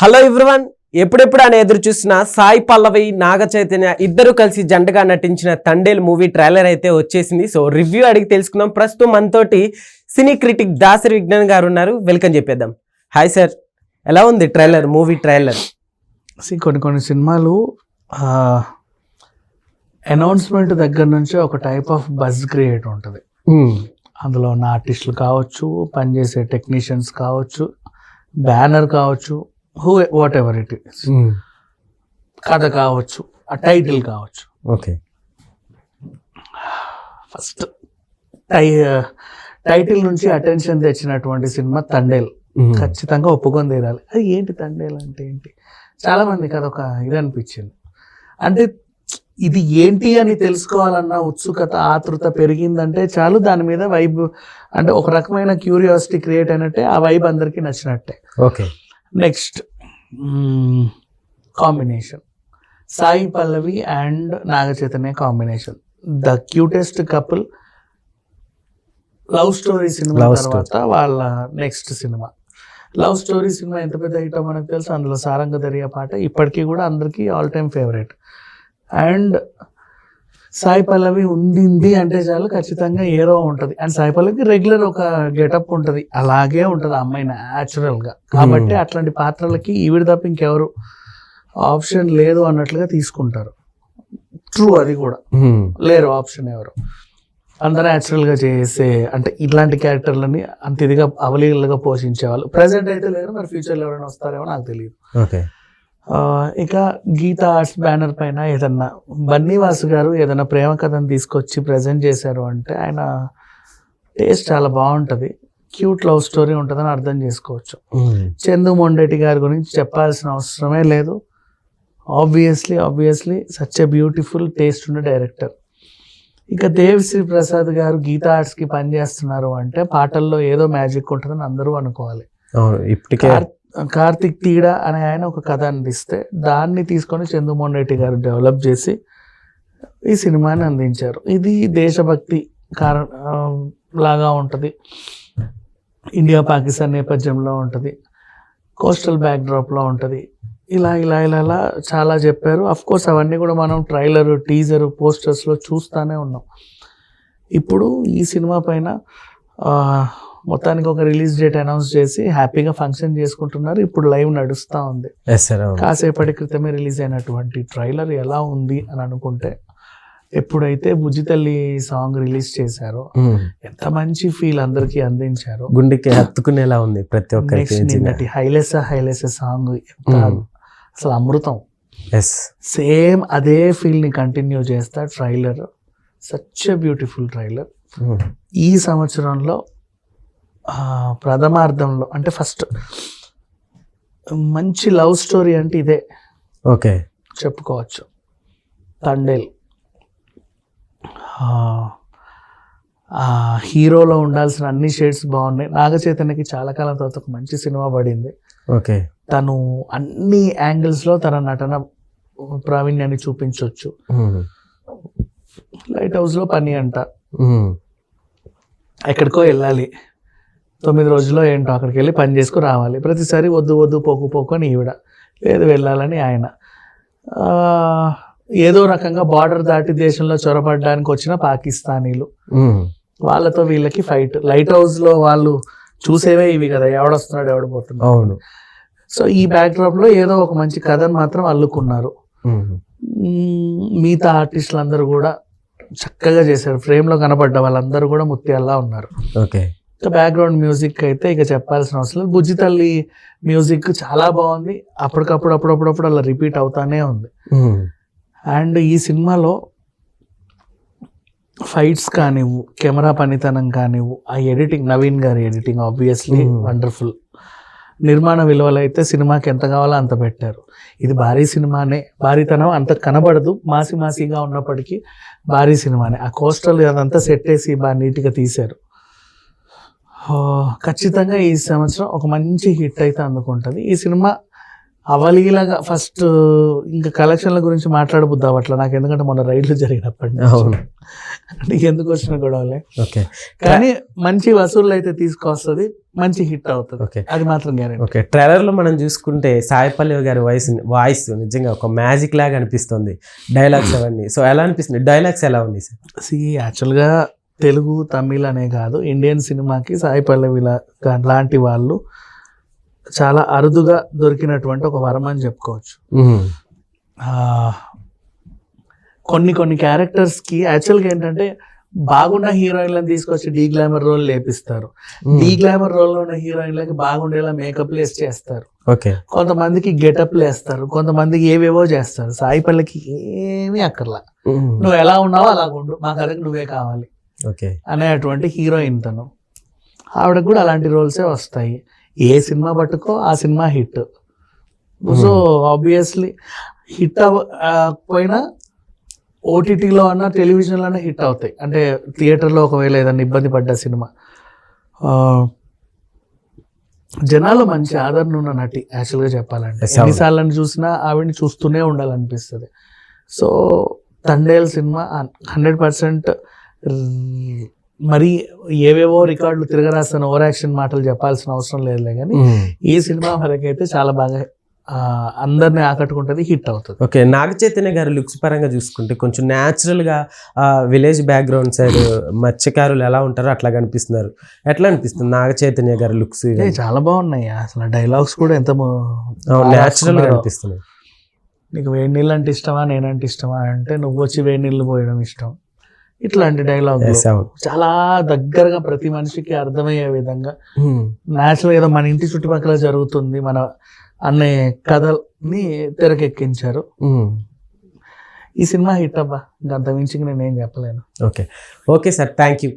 Hello everyone ఎప్పుడెప్పుడు అని ఎదురు చూసిన సాయి పల్లవి నాగ చైతన్య ఇద్దరు కలిసి జంటగా నటించిన తండేల్ మూవీ ట్రైలర్ అయితే వచ్చేసింది. సో రివ్యూ అడిగి తెలుసుకుందాం. ప్రస్తుతం మనతోటి సినీ క్రిటిక్ దాసరి విజ్ఞాన్ గారు ఉన్నారు. వెల్కమ్ చెప్పేద్దాం. Hi sir. ఎలా ఉంది ట్రైలర్ మూవీ ట్రైలర్? కొన్ని కొన్ని సినిమాలు అనౌన్స్మెంట్ దగ్గర నుంచి ఒక టైప్ ఆఫ్ బజ్ క్రియేట్ ఉంటుంది. అందులో ఉన్న ఆర్టిస్టులు కావచ్చు పనిచేసే టెక్నీషియన్స్ కావచ్చు బ్యానర్ కావచ్చు who whatever it is కథ కావచ్చు ఆ టైటిల్ కావచ్చు. ఓకే ఫస్ట్ టై టైటిల్ నుంచి అటెన్షన్ తెచ్చినటువంటి సినిమా తండేల్. ఖచ్చితంగా ఒప్పుకొని తీరాలి. అది ఏంటి తండేల్ అంటే ఏంటి? చాలా మందికి అదొక ఇది అనిపించింది. అంటే ఇది ఏంటి అని తెలుసుకోవాలన్న ఉత్సుకత ఆతృత పెరిగిందంటే చాలు దాని మీద వైబ్ అంటే ఒక రకమైన క్యూరియాసిటీ క్రియేట్ అయినట్టే ఆ వైబ్ అందరికీ నచ్చినట్టే. Okay next combination. Sai Pallavi and Naga Chaitanya combination. The cutest couple. Love story cinema. తర్వాత వాళ్ళ next cinema. Love story cinema ఎంత పెద్ద హిట్ మనకు తెలుసు. అందులో సారంగ దరియా పాట ఇప్పటికీ కూడా అందరికీ all time favourite. And Sai Pallavi ఉండింది అంటే చాలు ఖచ్చితంగా ఏదో ఉంటుంది. అండ్ సాయి పల్లవికి రెగ్యులర్ ఒక గెటప్ ఉంటుంది. అలాగే ఉంటుంది అమ్మాయి natural గా. కాబట్టి అట్లాంటి పాత్రలకి ఈవిడ తప్ప ఇంకెవరు ఆప్షన్ లేదు అన్నట్లుగా తీసుకుంటారు. ట్రూ అది కూడా. లేరు ఆప్షన్ ఎవరు. అందరూ న్యాచురల్గా చేసే అంటే ఇట్లాంటి క్యారెక్టర్లని అంత ఇదిగా అవలీలుగా పోషించేవాళ్ళు ప్రజెంట్ అయితే లేరు మరి ఫ్యూచర్లో ఎవరైనా వస్తారేమో నాకు తెలియదు. ఓకే. ఇక గీత ఆర్ట్స్ బ్యానర్ పైన ఏదన్నా బన్నీవాసు గారు ఏదైనా ప్రేమ కథను తీసుకొచ్చి ప్రజెంట్ చేశారు అంటే ఆయన టేస్ట్ చాలా బాగుంటుంది. క్యూట్ లవ్ స్టోరీ ఉంటుందని అర్థం చేసుకోవచ్చు. చందు మొండెటి గారి గురించి చెప్పాల్సిన అవసరమే లేదు. Obviously obviously such a beautiful taste ఉన్న డైరెక్టర్ ఇక దేవిశ్రీ ప్రసాద్ గారు గీతా ఆర్ట్స్కి పనిచేస్తున్నారు అంటే పాటల్లో ఏదో మ్యాజిక్ ఉంటుందని అందరూ అనుకోవాలి. ఇప్పటికే కార్తిక్ తీడ అనే ఆయన ఒక కథ అందిస్తే దాన్ని తీసుకొని చందుమోహన్ రెడ్డి గారు డెవలప్ చేసి ఈ సినిమాని అందించారు. ఇది దేశభక్తి కారణ లాగా ఉంటుంది. ఇండియా పాకిస్తాన్ నేపథ్యంలో ఉంటుంది. కోస్టల్ బ్యాక్డ్రాప్లో ఉంటుంది. ఇలా ఇలా ఇలా ఇలా చాలా చెప్పారు. అఫ్ కోర్స్ అవన్నీ కూడా మనం ట్రైలర్ టీజర్ పోస్టర్స్లో చూస్తూనే ఉన్నాం. ఇప్పుడు ఈ సినిమా పైన మొత్తానికి ఒక రిలీజ్ డేట్ అనౌన్స్ చేసి హ్యాపీగా ఫంక్షన్ చేసుకుంటున్నారు. ఇప్పుడు లైవ్ నడుస్తూ ఉంది. కాసేపటి క్రితమే రిలీజ్ అయినటువంటి ట్రైలర్ ఎలా ఉంది అని అనుకుంటే ఎప్పుడైతే బుజ్జితల్లి సాంగ్ రిలీజ్ చేశారో మ్మ్. ఎంత మంచి ఫీల్ అందరికీ అందించారో గుండెకి హత్తుకునేలా ఉంది ప్రతి ఒక్కరికి నిన్నటి హైలెస్ హైలెస్ సాంగ్ మ్మ్. అసలు అమృతం. సేమ్ అదే ఫీల్ని కంటిన్యూ చేస్తా ట్రైలర్. Such beautiful trailer. ఈ సంవత్సరంలో ప్రథమార్థంలో అంటే ఫస్ట్ మంచి లవ్ స్టోరీ అంటే ఇదే. ఓకే. చెప్పుకోవచ్చు. తండేల్. హీరోలో ఉండాల్సిన అన్ని షేడ్స్ బాగున్నాయి. నాగ చైతన్యకి చాలా కాలం తర్వాత ఒక మంచి సినిమా పడింది. ఓకే. తను అన్ని యాంగిల్స్లో తన నటన ప్రావీణ్యాన్ని చూపించవచ్చు. లైట్ హౌస్లో పని అంట. ఎక్కడికో వెళ్ళాలి. తొమ్మిది రోజుల్లో ఏంటో అక్కడికి వెళ్ళి పని చేసుకుని రావాలి. ప్రతిసారి వద్దు వద్దు పోకు పోకు అని ఈవిడ. లేదు వెళ్ళాలని ఆయన. ఏదో రకంగా బార్డర్ దాటి దేశంలో చొరబడడానికి వచ్చిన పాకిస్తానీలు. వాళ్ళతో వీళ్ళకి ఫైట్. లైట్ హౌస్లో వాళ్ళు చూసేవే ఇవి కదా ఎవడొస్తున్నాడు ఎవడపోతున్నాడు అవును. సో ఈ బ్యాక్డ్రాప్లో ఏదో ఒక మంచి కథను మాత్రం అల్లుకున్నారు. మిగతా ఆర్టిస్టులు అందరూ కూడా చక్కగా చేశారు. ఫ్రేమ్లో కనపడ్డ వాళ్ళందరూ కూడా ముత్యాల్లా ఉన్నారు. ఓకే. బ్యాక్గ్రౌండ్ మ్యూజిక్ అయితే ఇక చెప్పాల్సిన అవసరం లేదు. బుజ్జి తల్లి మ్యూజిక్ చాలా బాగుంది. అప్పటికప్పుడు అప్పుడప్పుడప్పుడు అలా రిపీట్ అవుతానే ఉంది. అండ్ ఈ సినిమాలో ఫైట్స్ కానివ్వు కెమెరా పనితనం కానివ్వు ఆ ఎడిటింగ్ నవీన్ గారి ఎడిటింగ్ ఆబ్వియస్లీ Hmm. వండర్ఫుల్ నిర్మాణ విలువలు అయితే సినిమాకి ఎంత కావాలో అంత పెట్టారు. ఇది భారీ సినిమానే. భారీతనం అంత కనబడదు. మాసి మాసిగా ఉన్నప్పటికీ భారీ సినిమానే. ఆ కోస్టల్ అదంతా సెట్ వేసి బాగా నీట్గా తీశారు. ఖచ్చితంగా ఈ సంవత్సరం ఒక మంచి హిట్ అయితే అందుకుంటుంది. ఈ సినిమా అవలీలగా ఫస్ట్ ఇంకా కలెక్షన్ల గురించి మాట్లాడబుద్ది అవ్వట్ల నాకు ఎందుకంటే మొన్న రైడ్లు జరిగినప్పటి అంటే ఎందుకు వచ్చిన గొడవలే. ఓకే. కానీ మంచి వసూళ్ళు అయితే తీసుకొస్తుంది మంచి హిట్ అవుతుంది. ఓకే. అది మాత్రం గ్యారెంటీ ఓకే. ట్రైలర్లో మనం చూసుకుంటే సాయి పల్లవి గారి వాయిస్ వాయిస్ నిజంగా ఒక మ్యాజిక్ లాగా అనిపిస్తుంది. డైలాగ్స్ అవన్నీ. సో ఎలా అనిపిస్తుంది? డైలాగ్స్ ఎలా ఉంది సార్? సి యాక్చువల్గా తెలుగు తమిళ్ అనే కాదు ఇండియన్ సినిమాకి సాయి పల్లవి లాంటి వాళ్ళు చాలా అరుదుగా దొరికినటువంటి ఒక వరం అని చెప్పుకోవచ్చు. కొన్ని కొన్ని క్యారెక్టర్స్కి యాక్చువల్గా ఏంటంటే బాగున్న హీరోయిన్లను తీసుకొచ్చి డీ గ్లామర్ రోల్ లేపిస్తారు. డీ గ్లామర్ రోల్లో ఉన్న హీరోయిన్లకి బాగుండేలా మేకప్ లేస్ చేస్తారు. ఓకే. కొంతమందికి గెటప్ వేస్తారు కొంతమందికి ఏవేవో చేస్తారు. సాయి పల్లకి ఏమీ అక్కర్లా. నువ్వు ఎలా ఉన్నావో అలా ఉండు మా కథకి నువ్వే కావాలి. అనేటువంటి హీరోయిన్ తను. ఆవిడకు కూడా అలాంటి రోల్సే వస్తాయి. ఏ సినిమా పట్టుకో ఆ cinema hit. So obviously hit అవ ఆ, పోయినా ఓటీటీలో అన్న టెలివిజన్లోనే హిట్ అవుతాయి. అంటే థియేటర్లో ఒకవేళ ఏదైనా ఇబ్బంది పడ్డ సినిమా. జనాలు మంచి ఆదరణ ఉన్న నటి యాక్చువల్గా చెప్పాలంటే. Yes, అవును. ఎన్నిసార్లు చూసినా ఆవిడని చూస్తూనే ఉండాలనిపిస్తుంది. So Thandel cinema hundred percent మరి ఏవేవో రికార్డులు తిరగరాస్తున్న ఓవర్ యాక్షన్ మాటలు చెప్పాల్సిన అవసరం లేదులే కానీ ఈ సినిమా వరకైతే చాలా బాగా అందరిని ఆకట్టుకుంటుంది హిట్ అవుతుంది. ఓకే నాగ చైతన్య గారి లుక్స్ పరంగా చూసుకుంటే కొంచెం న్యాచురల్గా విలేజ్ బ్యాక్గ్రౌండ్ సైడ్ మత్స్యకారులు ఎలా ఉంటారో అట్లా కనిపిస్తున్నారు ఎట్లా అనిపిస్తుంది నాగ చైతన్య గారి లుక్స్? చాలా బాగున్నాయి. అసలు డైలాగ్స్ కూడా ఎంత బా- బాగా న్యాచురల్గా రాసుకున్నారో. కనిపిస్తున్నాయి నీకు వేడి నీళ్ళు అంటే ఇష్టమా నేనంటే ఇష్టమా అంటే నువ్వు వచ్చి వేడి నీళ్ళు పోయడం ఇష్టం. ఇట్లాంటి డైలాగ్. చాలా దగ్గరగా ప్రతి మనిషికి అర్థమయ్యే విధంగా. Hmm. న్యాచురల్ ఏదో మన ఇంటి చుట్టుపక్కల జరుగుతుంది మన అనే కథల్ని తెరకెక్కించారు. Hmm. ఈ సినిమా హిట్ అబ్బా ఇంకంత మించి నేనేం చెప్పలేను. Okay okay sir thank you